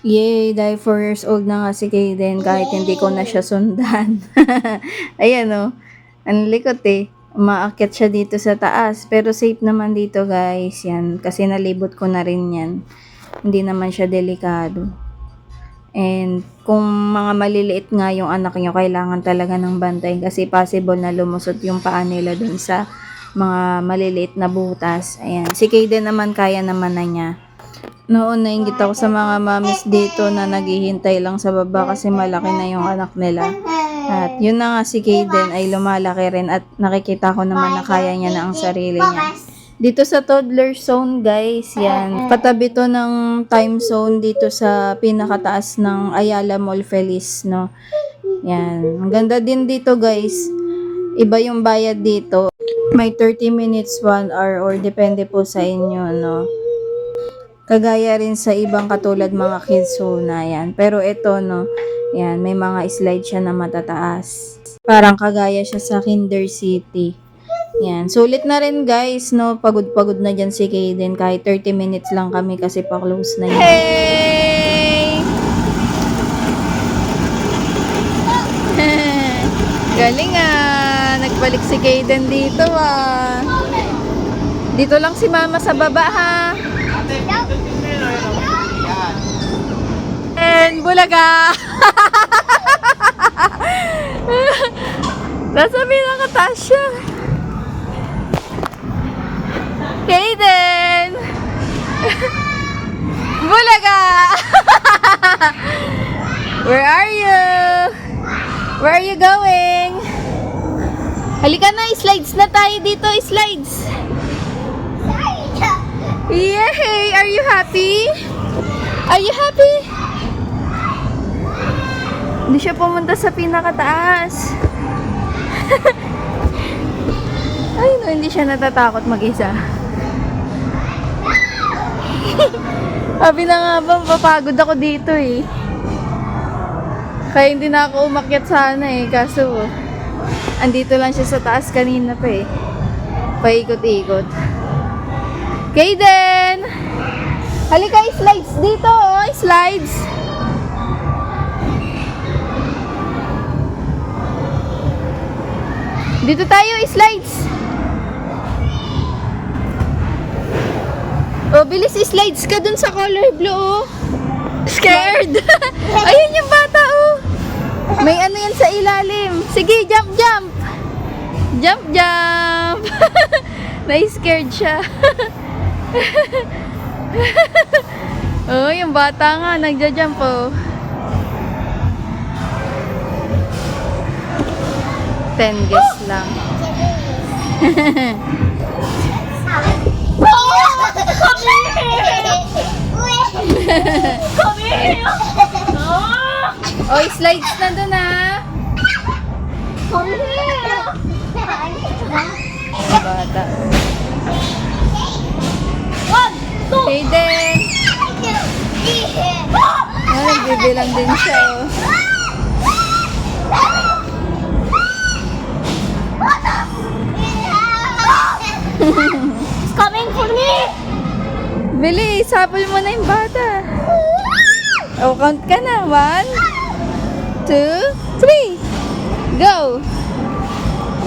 Yay, dahil 4 years old na nga si Kaden kahit hindi ko na siya sundan. Ayan o. Ang likot eh. Umaakyat siya dito sa taas. Pero safe naman dito guys. Yan. Kasi nalibot ko na rin yan. Hindi naman siya delikado. And kung mga maliliit nga yung anak nyo, kailangan talaga ng bantay kasi possible na lumusot yung paa nila dun sa mga maliliit na butas. Ayan. Si Kaden naman kaya naman na niya. Noon nainggit ako sa mga mamis dito na naghihintay lang sa baba kasi malaki na yung anak nila. At yun na nga si Kaden ay lumalaki rin at nakikita ko naman na kaya niya na ang sarili niya. Dito sa toddler zone guys, yan. Patabi to ng time zone dito sa pinakataas ng Ayala Mall Feliz, no. Yan. Ang ganda din dito guys. Iba yung bayad dito. May 30 minutes, 1 hour or depende po sa inyo, no. Kagaya rin sa ibang katulad mga kids zone na yan. Pero ito, no, yan, may mga slide siya na matataas. Parang kagaya siya sa Kinder City. Yan. Sulit na rin guys, no? Pagod-pagod na dyan si Kaden. Kahit 30 minutes lang kami kasi pa-close na yan. Hey! Galing ah. Nagbalik si Kaden dito ah. Dito lang si mama sa baba ha. And bulaga! Nasa pinakataas siya. Kaden! Bulaga! Where are you? Where are you going? Halika na, slides na tayo dito, slides. Yay! Are you happy? Are you happy? Hindi siya pumunta sa pinakataas. Ay, no, hindi siya natatakot mag-isa. Sabi na nga ba, papagod ako dito eh. Kaya hindi na ako umakyat sana eh. Kaso, andito lang siya sa taas kanina pa eh. Paikot-ikot. Kaden! Halika, slides dito oh, slides. Dito tayo, slides. Oh, bilis slides ka dun sa color blue, oh. Scared? Ayun yung bata, oh. May ano yan sa ilalim. Sige, jump, jump. Jump, jump. Na-scared siya. oh, yung bata nga, nagja-jump, oh. 10 guess lang. Oh, slides na dun, ah. Yung bata. Hayden! Ah, nagbibilang din siya, oh. It's coming for me! Bilis, sapul mo na yung bata. Oh, count ka na. One, two, three. Go!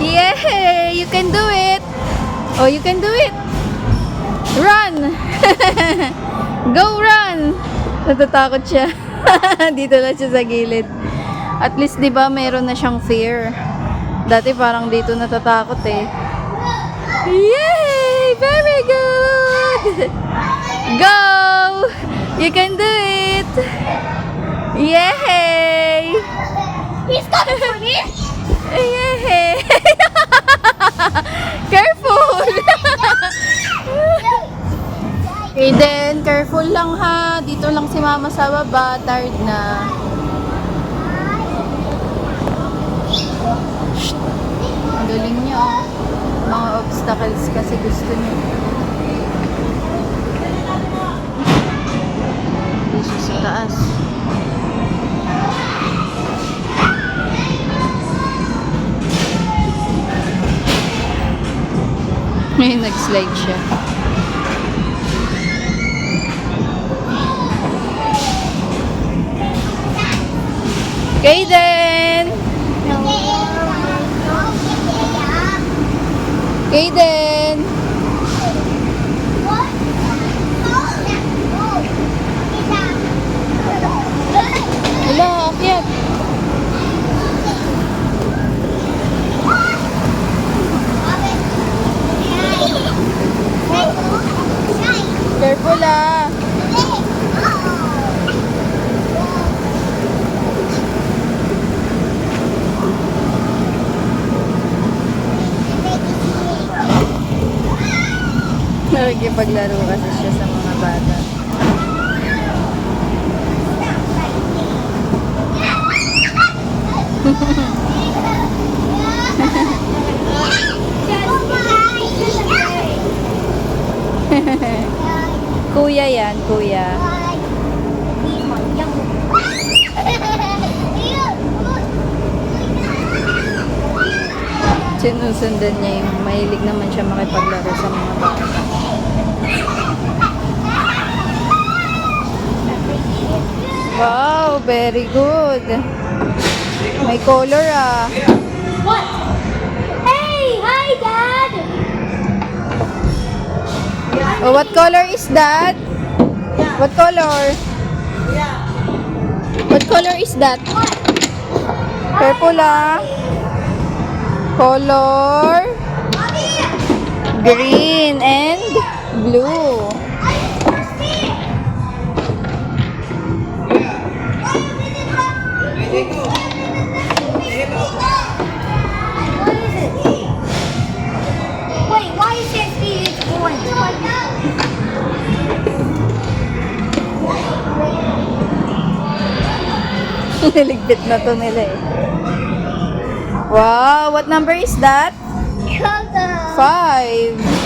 Yay! You can do it! Oh, you can do it! Run! Go run! Natatakot siya. Dito lang siya sa gilid. At least, di ba, meron na siyang fear. Dati parang dito natatakot eh. Yay! Very good! Go! You can do it! Yay! He's coming for me! Yay! Careful! Aiden, careful lang ha. Dito lang si mama sa baba. Tired na. Ang galing niya oh. Mga obstacles kasi gusto niya. Dito sa taas. May nag-slide siya. Nakikipaglaro kasi siya sa mga bata. Kuya yan, kuya. Sinusundan niya yung mahilig naman siya makipaglaro sa mga bata. Wow, very good. May color ah. What? Hey, hi, Dad. Oh, what color is that? What color? What color is that? Purple ah. Color green and blue. What is it? Wait, why is it it's orange? Niligpit na to nila eh. Wow, what number is that? Color. Five.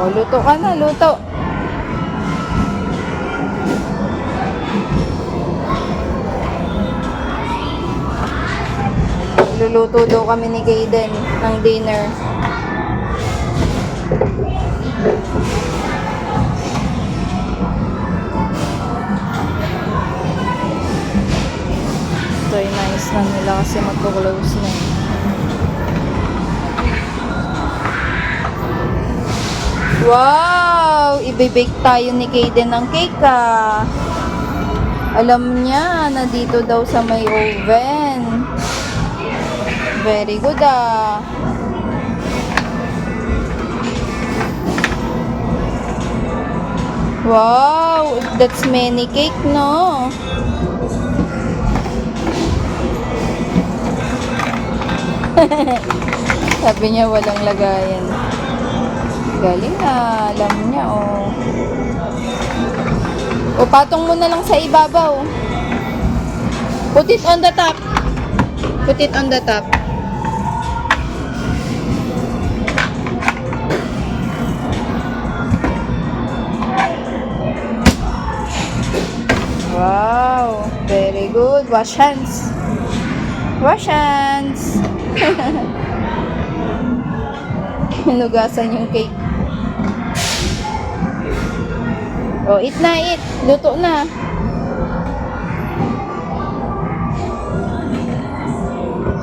Oh, luto ka na, luto. Luluto daw kami ni Kaden ng dinner. Ito nice na nila kasi magko-close na. eh. Wow! Ibibake tayo ni Kaden ng cake ah. Alam niya na dito daw sa may oven. Very good ah. Wow! That's many cake, no? Sabi niya walang lagayan. Galing na, alam niya oh. O patong mo na lang sa ibabaw. Put it on the top. Put it on the top. Wow, very good. Wash hands. Wash hands. Hinugasan yung cake. Oh, eat na, eat. Luto na.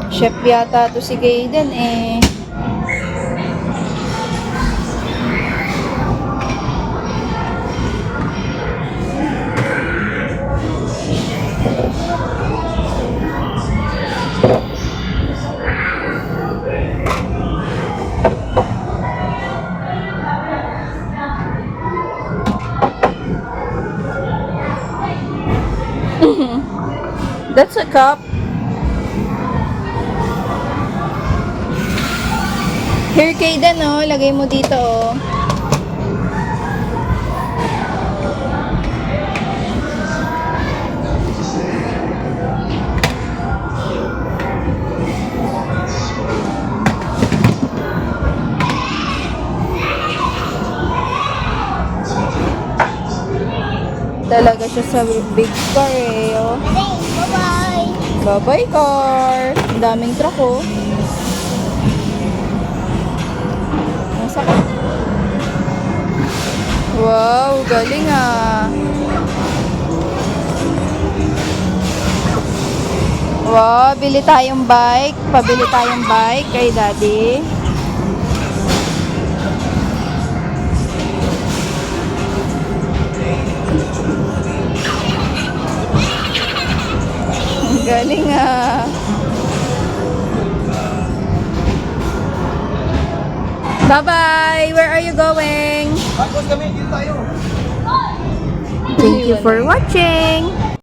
Chef yata to si Kaden eh. That's a cup. Here, Kaden, oh. Lagay mo dito, oh. Talaga siya sa big car, eh, oh. Bye-bye, car. Ang daming truck, oh. Wow, galing ah. Wow, bili tayong bike. Pabili tayong bike kay daddy. Galing ah. Bye-bye! Where are you going? Tapos kami, dito tayo. Thank you for watching!